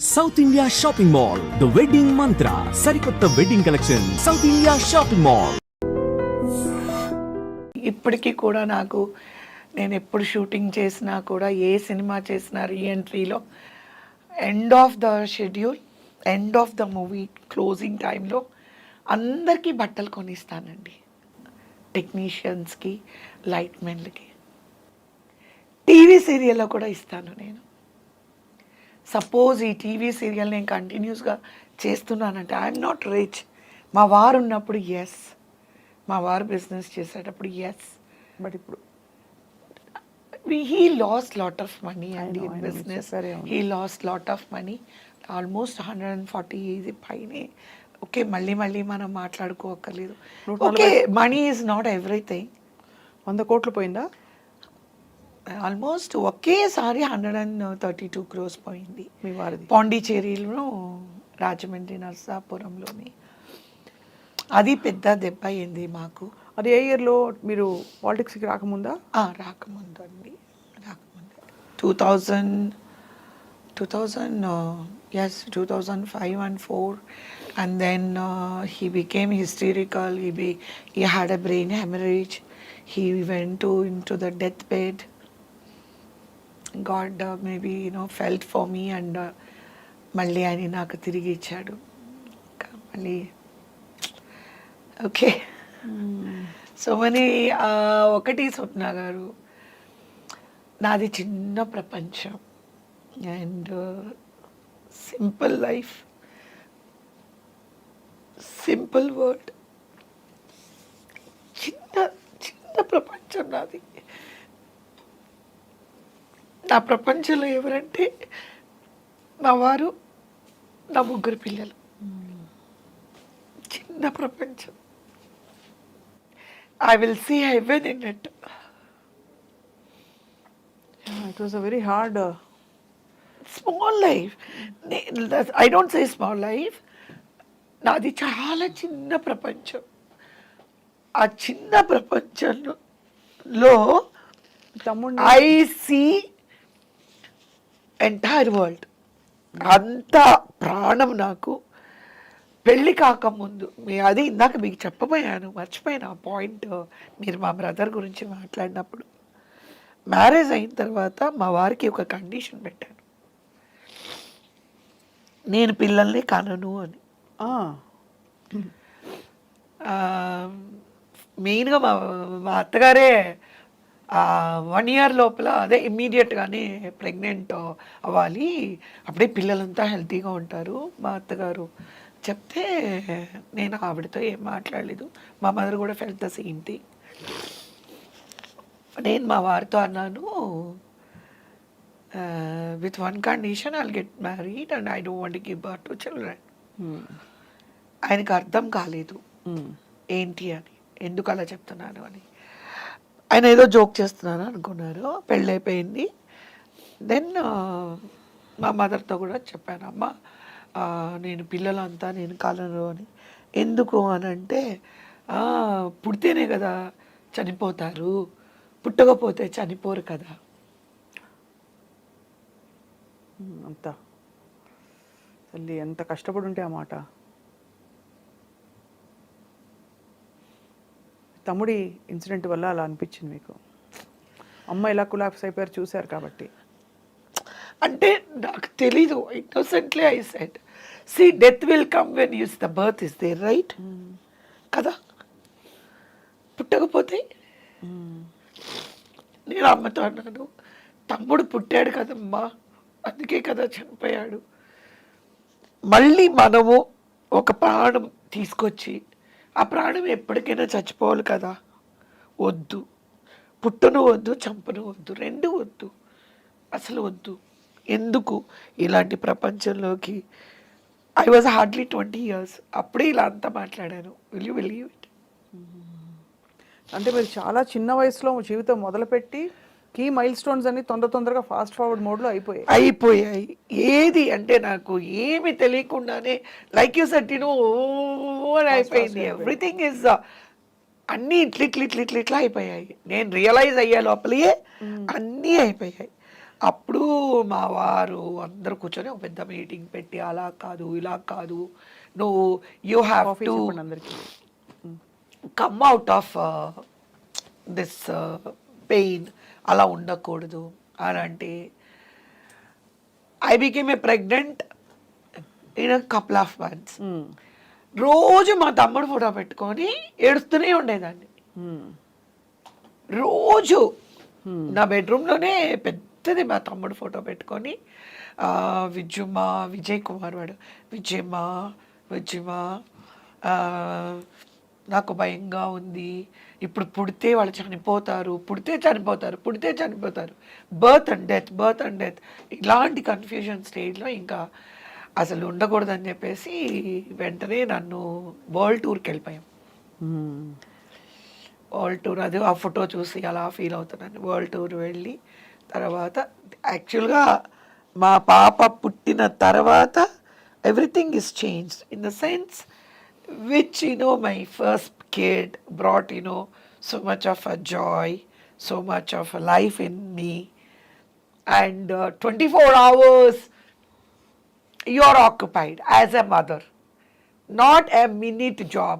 South India shopping mall the wedding Mantra సరికొత్త wedding collection south India shopping mall ఇప్పటికీ కూడా నాకు నేను ఎప్పుడు షూటింగ్ చేసినా కూడా ఏ సినిమా చేసినా రీఎంట్రీలో end of the schedule end of the movie closing టైంలో అందరికీ బట్టలు కొనిస్తానండి. టెక్నీషియన్స్కి లైట్ మెన్లకి టీవీ సీరియల్లో కూడా ఇస్తాను నేను. సపోజ్ ఈ టీవీ సీరియల్ నేను కంటిన్యూస్గా చేస్తున్నానంటే ఐఎమ్ నాట్ రిచ్. మా వారు ఉన్నప్పుడు ఎస్ మా వారు బిజినెస్ చేసేటప్పుడు ఎస్ బట్ ఇప్పుడు he lost lot of money and in business. He lost lot of money almost hundred and forty ఇది పైనే. ఓకే మళ్ళీ మళ్ళీ మనం మాట్లాడుకోకర్లేదు okay money is not everything వంద కోట్లు పోయిందా? ఆల్మోస్ట్ ఒకేసారి hundred and thirty two crores పోయింది. మీ వారిది. పాండిచేరిలో రాజమండ్రి నర్సాపురంలోని. అది పెద్ద దెబ్బ అయింది మాకు. అది ఏ ఇయర్లో మీరు పాలిటిక్స్కి రాకముందా? రాకముందు అండి. రాకముందు. Two thousand two thousand yes two thousand five and four and then he became hysterical he be he had a brain haemorrhage he went to in to the death bed God maybe you know felt for me and మళ్ళీ ఆయన నాకు తిరిగి ఇచ్చాడు. ఇంకా మళ్ళీ okay so money ఒకటి స్వప్న గారు. నాది చిన్న ప్రపంచం. And simple life simple world చిన్న చిన్న ప్రపంచం నాది. నా ప్రపంచంలో ఎవరంటే నా వారు నా ముగ్గురు పిల్లలు. చిన్న ప్రపంచం. I will see heaven in it it was a very hard small life I don't say small life నాది చాలా చిన్న ప్రపంచం. ఆ చిన్న ప్రపంచంలో ఐ సీ ఎంటైర్ వరల్డ్ అంత ప్రాణం నాకు. పెళ్ళి కాకముందు మీ అది ఇందాక మీకు చెప్పబోయాను మర్చిపోయాను ఆ పాయింట్ మీరు మా బ్రదర్ గురించి మాట్లాడినప్పుడు. మ్యారేజ్ అయిన తర్వాత మా వారికి ఒక కండిషన్ పెట్టాను. నేను పిల్లల్ని కనను అని. మెయిన్గా మా మా అత్తగారే వన్ ఇయర్ లోపల అదే ఇమ్మీడియట్గానే ప్రెగ్నెంట్ అవ్వాలి. అప్పుడే పిల్లలంతా హెల్తీగా ఉంటారు. మా అత్తగారు చెప్తే నేను ఆవిడతో ఏం మాట్లాడలేదు. మా మదర్ కూడా ఫెల్ట్ ద సేమ్ థింగ్ నేను మా వారితో అన్నాను with one condition I'll get married and I don't want give birth to children ఆయనకు అర్థం కాలేదు. Hmm. ఏంటి అని. ఎందుకు అలా చెప్తున్నాను అని. ఆయన ఏదో జోక్ చేస్తున్నాను అనుకున్నారు. పెళ్ళైపోయింది. దెన్ మా మదర్తో కూడా చెప్పాను అమ్మ నేను పిల్లలంతా నేను కాలను అని. ఎందుకు? అని అంటే పుడితేనే కదా చనిపోతారు. పుట్టకపోతే చనిపోరు కదా. అంత. తల్లి ఎంత కష్టపడి ఉంటే ఆ మాట. తమ్ముడి ఇన్సిడెంట్ వల్ల అలా అనిపించింది మీకు? అమ్మ ఇలా కులాప్స్ అయిపోయారు చూశారు కాబట్టి. అంటే నాకు తెలీదు innocently I said see death will come when use the birth is there right కదా? పుట్టకపోతే? నేను అమ్మతో అన్నాను తమ్ముడు పుట్టాడు కదమ్మా అందుకే కదా చనిపోయాడు. మళ్ళీ మనము ఒక ప్రాణం తీసుకొచ్చి ఆ ప్రాణం ఎప్పటికైనా చచ్చిపోవాలి కదా. వద్దు. పుట్టును వద్దు చంపను వద్దు. రెండు వద్దు. అసలు వద్దు. ఎందుకు? ఇలాంటి ప్రపంచంలోకి. I was hardly twenty years అప్పుడే ఇలా అంతా మాట్లాడాను. విల్ యూ బిలీవ్ ఇట్ అంటే మీరు చాలా చిన్న వయసులో జీవితం మొదలుపెట్టి కీ మైల్ స్టోన్స్ అన్ని తొందర తొందరగా ఫాస్ట్ ఫార్వర్డ్ మోడ్లో అయిపోయాయి. అయిపోయాయి. ఏది అంటే నాకు ఏమి తెలియకుండానే లైక్ యూ సెట్ నో అయిపోయింది. ఎవ్రీథింగ్ ఇస్ అన్నీ ఇట్ల ఇట్ల ఇట్ల ఇట్ల ఇట్లా అయిపోయాయి. నేను రియలైజ్ అయ్యే లోపలే అన్నీ అయిపోయాయి. అప్పుడు మా వారు అందరూ కూర్చొని ఒక పెద్ద మీటింగ్ పెట్టి అలా కాదు ఇలా కాదు నువ్వు యూ హ్యావ్ టు అందరికి. Come out of this pain uh, అలా ఉండకూడదు అని అంటే I became a pregnant in couple of months రోజు మా తమ్ముడు ఫోటో పెట్టుకొని ఏడుస్తూనే ఉండేదాన్ని. రోజు నా బెడ్రూమ్లోనే పెద్దది మా తమ్ముడు ఫోటో పెట్టుకొని ఆ, విజయమ్మ విజయ్ కుమార్ వాడు. విజయమ్మ విజయమ్మ నాకు భయంగా ఉంది. ఇప్పుడు పుడితే వాళ్ళు చనిపోతారు పుడితే చనిపోతారు పుడితే చనిపోతారు. Birth and death birth and death ఇలాంటి కన్ఫ్యూజన్ స్టేజ్లో ఇంకా అసలు ఉండకూడదని చెప్పేసి వెంటనే నన్ను వరల్డ్ టూర్కి వెళ్ళిపోయాం. వరల్డ్ టూర్ అది ఆ ఫోటో చూసి అలా ఫీల్ అవుతున్నాను వరల్డ్ టూర్ వెళ్ళి తర్వాత యాక్చువల్గా మా పాప పుట్టిన తర్వాత everything is change in the sense which you know my first kid brought you know so much of a joy so much of a life in me and twenty four hours you are occupied as a mother, not a minute job.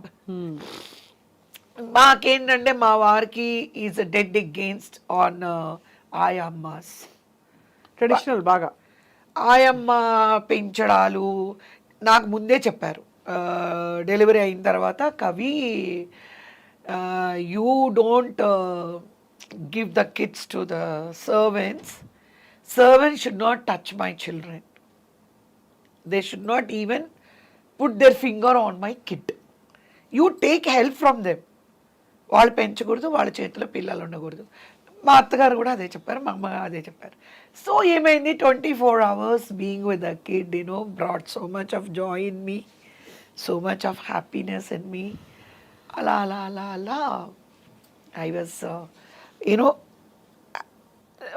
మాకేంటంటే మా వారికి is dead against on ఆయమ్మస్. Traditional బాగా. ఆయమ్మ పెంచడాలు నాకు ముందే చెప్పారు. Delivery అయిన తర్వాత కవి you don't give the kids to the servants. Servant should not touch my children. They should not even put their finger on my kid you take help from them. వాళ్ళు పెంచకూడదు వాళ్ళ చేతిలో పిల్లలు ఉండకూడదు. మా అత్తగారు కూడా అదే చెప్పారు మా అమ్మ అదే చెప్పారు. సో ఏమైంది? Twenty four hours being with a kid you know brought so much of joy in me. So much of happiness in me అలా అలా అలా అలా I was you know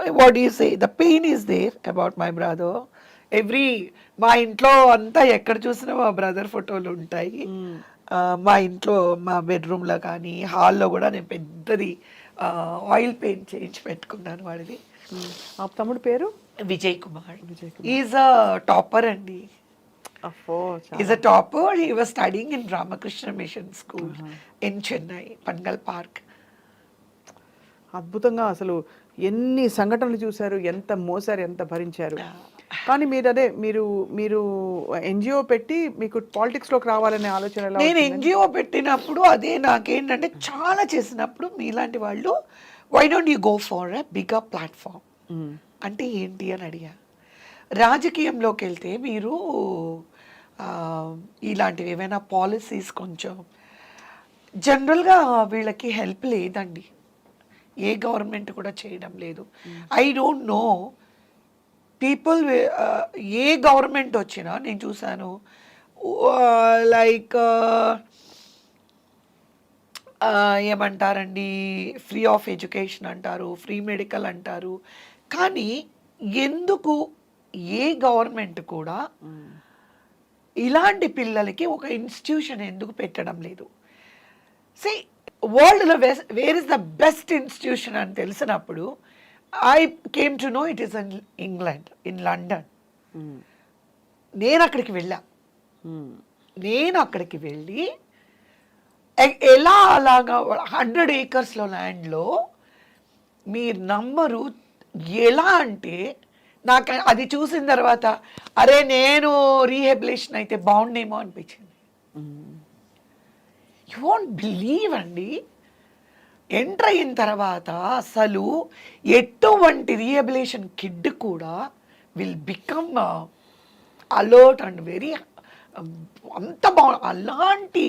what you say the pain is there about my brother every మా ఇంట్లో అంతా ఎక్కడ చూసినా మా బ్రదర్ ఫోటోలు ఉంటాయి. ఆ, మా ఇంట్లో మా బెడ్రూమ్లో కానీ హాల్లో కూడా నేను పెద్దది ఆయిల్ పెయింట్ చేయించి పెట్టుకున్నాను వాడిది. ఆ తమ్ముడు పేరు? Vijay Kumar. Vijay is a topper అండి. Is a topper he was studying in Ramakrishna mission school in Chennai Panagal park అద్భుతంగా అసలు ఎన్ని సంఘటనలు చూశారు ఎంత మోసారు ఎంత భరించారు. కానీ మీరు అదే మీరు మీరు ఎన్జిఓ పెట్టి మీకు పాలిటిక్స్లోకి రావాలనే ఆలోచన ఎలా నేను? ఎన్జిఓ పెట్టినప్పుడు అదే నాకేంటంటే చాలా చేసినప్పుడు మీలాంటి వాళ్ళు why don't you go for a bigger platform. అంటే ఏంటి అని అడిగా. రాజకీయంలోకి వెళ్తే మీరు ఇలాంటివి ఏమైనా పాలసీస్ కొంచెం జనరల్గా వీళ్ళకి హెల్ప్ లేదండి. ఏ గవర్నమెంట్ కూడా చేయడం లేదు. I don't know. People A government వచ్చినా నేను చూశాను లైక్ ఏమంటారండి ఫ్రీ ఆఫ్ ఎడ్యుకేషన్ అంటారు ఫ్రీ మెడికల్ అంటారు. కానీ ఎందుకు ఏ గవర్నమెంట్ కూడా ఇలాంటి పిల్లలకి ఒక ఇన్స్టిట్యూషన్ ఎందుకు పెట్టడం లేదు సి వరల్డ్లో where is the best institution అని తెలిసినప్పుడు I came to know it is in England in London. నేను అక్కడికి వెళ్ళా మ్మ్. నేను అక్కడికి వెళ్ళి ఎలా అలాగా హండ్రెడ్ ఏకర్స్లో ల్యాండ్లో మీరు నమ్మరు ఎలా అంటే నాకు అది చూసిన తర్వాత అరే నేను రీహెబిలేషన్ అయితే బాగుండేమో అనిపించింది. యు వాంట్ బిలీవ్ అండి. ఎంటర్ అయిన తర్వాత అసలు ఎటువంటి రీహెబిలేషన్ కిడ్ కూడా will become alert and very అంత బా అలాంటి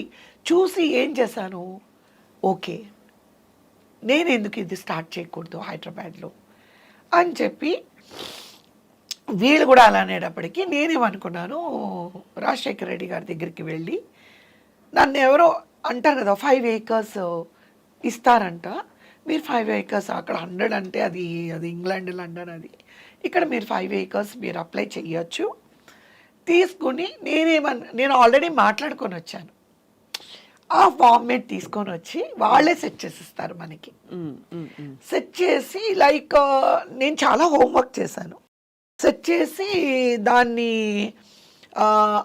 చూసి ఏం చేశాను? ఓకే నేను ఎందుకు ఇది స్టార్ట్ చేయకూడదు హైదరాబాద్లో అని చెప్పి వీళ్ళు కూడా అలా అనేటప్పటికీ నేనేమనుకున్నాను రాజశేఖర రెడ్డి గారి దగ్గరికి వెళ్ళి నన్ను ఎవరో అంటారు కదా ఫైవ్ ఏకర్స్ ఇస్తారంట. మీరు ఫైవ్ ఏకర్స్ అక్కడ హండ్రెడ్ అంటే అది అది ఇంగ్లాండ్ లండన్ అది. ఇక్కడ మీరు ఫైవ్ ఏకర్స్ మీరు అప్లై చేయొచ్చు తీసుకుని నేనేమన్ నేను ఆల్రెడీ మాట్లాడుకొని వచ్చాను. ఆ ఫార్మేట్ తీసుకొని వచ్చి వాళ్ళే సెట్ చేసిస్తారు మనకి. సెట్ చేసి లైక్ నేను చాలా హోంవర్క్ చేశాను. సెట్ చేసి దాన్ని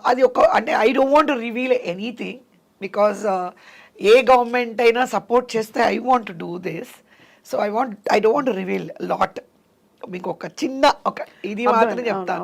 అది ఒక అంటే I don't want reveal anything because a government అయినా సపోర్ట్ చేస్తే I want do this. So I want I don't reveal lot. మీకు ఒక చిన్న ఒక ఇది మాత్రం చెప్తాను.